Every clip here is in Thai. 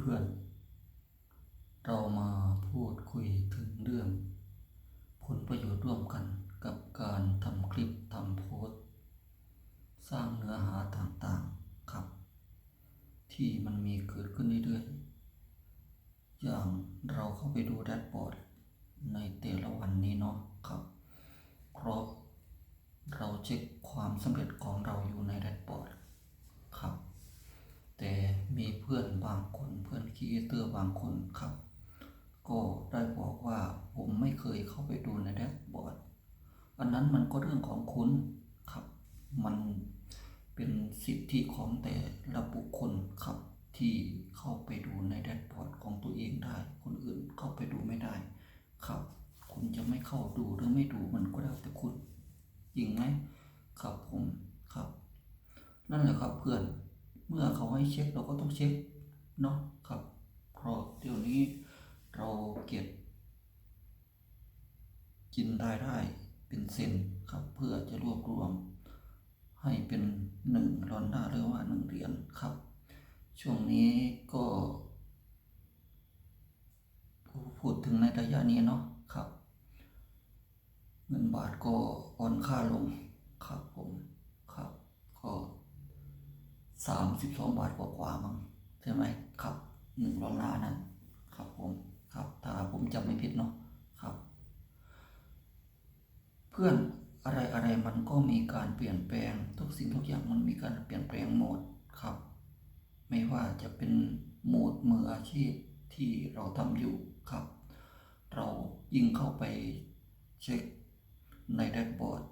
เพื่อนๆ เรามาพูดคุยถึงเรื่อง ผลประโยชน์ร่วมกันกับการทำคลิปทำโพสสร้างเนื้อหาต่างๆครับ ที่มันมีเกิดขึ้นเรื่อยๆ อย่างเราเข้าไปดูแดชบอร์ดในแต่ละวันนี้เนาะครับเพราะเราเช็คความสำเร็จของเราอยู่ในแดชบอร์ด มีเพื่อนบางคนเพื่อนคีเอเตอร์บางคนครับ ก็ได้บอกว่าผมไม่เคยเข้าไปดูในแดชบอร์ดอันนั้นมันก็เรื่องของคุณครับ มันเป็นสิทธิของแต่ละบุคคลครับที่เข้าไปดูในแดชบอร์ดของตัวเองได้ คนอื่นเข้าไปดูไม่ได้ครับ คุณจะไม่เข้าดูหรือไม่ดูมันก็แล้วแต่คุณจริงไหมครับผมครับ นั่นแหละครับเพื่อน เมื่อเขาให้เช็คเราก็ต้องเช็คเนาะครับเพราะเดี๋ยวนี้เราเก็บ กินรายได้เป็นเซนครับเพื่อจะรวบรวม ให้เป็นหนึ่งดอลลาร์หรือว่าหนึ่งเหรียญครับ ช่วงนี้ก็พูดถึงในระยะนี้เนาะครับ เงินบาทก็อ่อนค่าลงครับผม สามสิบสองบาทกว่าๆมั้งใช่ไหมครับหนึ่งดอลลาร์นั้น ครับผมครับ ถ้าผมจำไม่ผิดเนาะครับ เพื่อนอะไรอะไรมันก็มีการเปลี่ยนแปลง ทุกสิ่งทุกอย่างมันมีการเปลี่ยนแปลงหมดครับ ไม่ว่าจะเป็นโหมดมืออาชีพที่เราทำอยู่ครับ เรายิ่งเข้าไปเช็คในแดชบอร์ด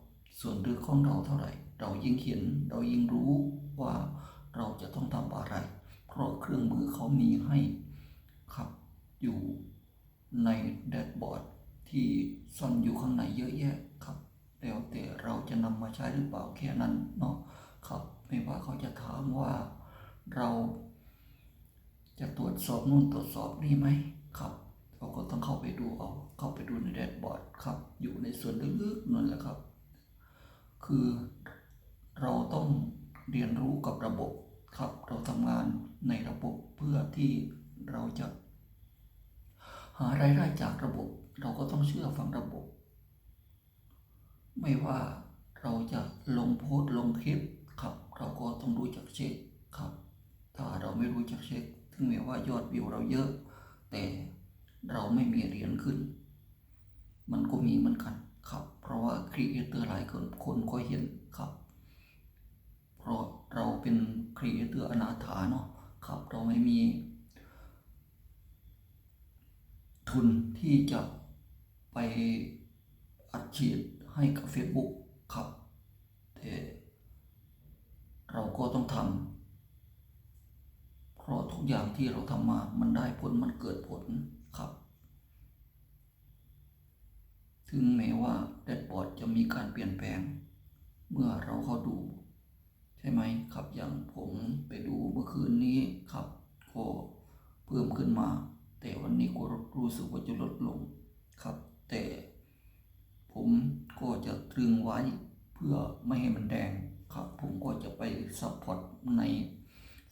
ส่วนลึกของเราเท่าไหร่ เรายิ่งเห็นเรายิ่งรู้ว่า เราจะต้องทำอะไร เพราะเครื่องมือเขามีให้ครับอยู่ในแดชบอร์ดที่ซ่อนอยู่ข้างในเยอะแยะครับแล้วแต่เราจะนำมาใช้หรือเปล่าแค่นั้นเนาะครับไม่ว่าเขาจะถามว่าเราจะตรวจสอบนู่นตรวจสอบนี่ไหมครับเราก็ต้องเข้าไปดูเอาเข้าไปดูในแดชบอร์ดครับ อยู่ในส่วนลึกๆนั่นแหละครับ คือเราต้อง เรียนรู้กับระบบครับ เราทำงานในระบบเพื่อที่เราจะ หารายได้จากระบบ เราก็ต้องเชื่อฟังระบบ ไม่ว่าเราจะลงโพสต์ลงคลิปครับ เราก็ต้องรู้จักเช็คครับ ถ้าเราไม่รู้จักเช็คถึงแม้ว่ายอดวิวเราเยอะ แต่เราไม่มีเหรียญขึ้น มันก็มีเหมือนกันครับ เพราะว่าครีเอเตอร์หลายคนคนก็เห็นครับ เพราะเราเป็นครีเอเตอร์อนาถาเนาะครับ เราไม่มี ทุนที่จะไปอัดฉีดให้กับ Facebook ครับแต่เราก็ต้องทำเพราะทุกอย่างที่เราทำมามันได้ผลมันเกิดผลครับ ถึงแม้ว่าแดชบอร์ดจะมีการเปลี่ยนแปลง เมื่อเราเข้าดู ใช่ไหมครับอย่างผมไปดูเมื่อคืนนี้ครับก็เพิ่มขึ้นมา แต่วันนี้ก็รู้สึกว่าจะลดลงครับ แต่ผมก็จะตรึงไว้เพื่อไม่ให้มันแดงครับ ผมก็จะไปซัพพอร์ตใน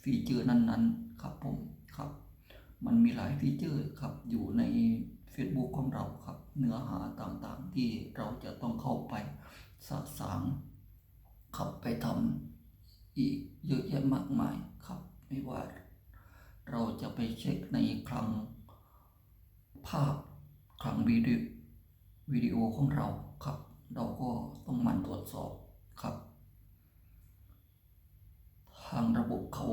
ฟีเจอร์นั้นๆ ครับผมครับ มันมีหลายฟีเจอร์ครับอยู่ใน Facebook ของเราครับ เนื้อหาต่างๆที่เราจะต้องเข้าไปสะสางขับไปทำ อีกเยอะแยะมากมายครับ ไม่ว่าเราจะไปเช็คในคลังภาพคลังวิดีโอวิดีโอของเราครับ เราก็ต้องมันตรวจสอบครับ ทางระบบเขา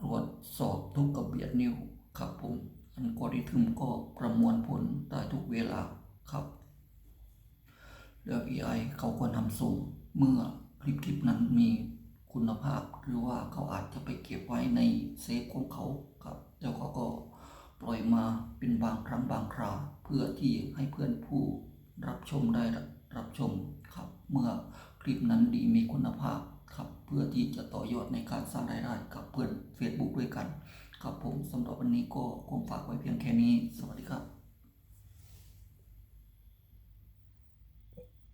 ตรวจสอบทุกกระเบียดนิ้วครับผมอัลกริทึมก็ประมวลผลได้ทุกเวลาครับ แล้ว AI เขาก็นำส่ง เมื่อคลิปคลิปนั้นมีคุณภาพหรือว่าเขาอาจจะไปเก็บไว้ในเซฟของเขาครับแล้วเขาก็ปล่อยมาเป็นบางครั้งบางครา เพื่อที่ให้เพื่อนผู้รับชมได้รับชมครับ เมื่อคลิปนั้นดีมีคุณภาพครับเพื่อที่จะต่อยอดในการสร้างรายได้กับเพื่อน Facebook ด้วยกัน ครับผมสำหรับวันนี้ก็คงฝากไว้เพียงแค่นี้ สวัสดีครับ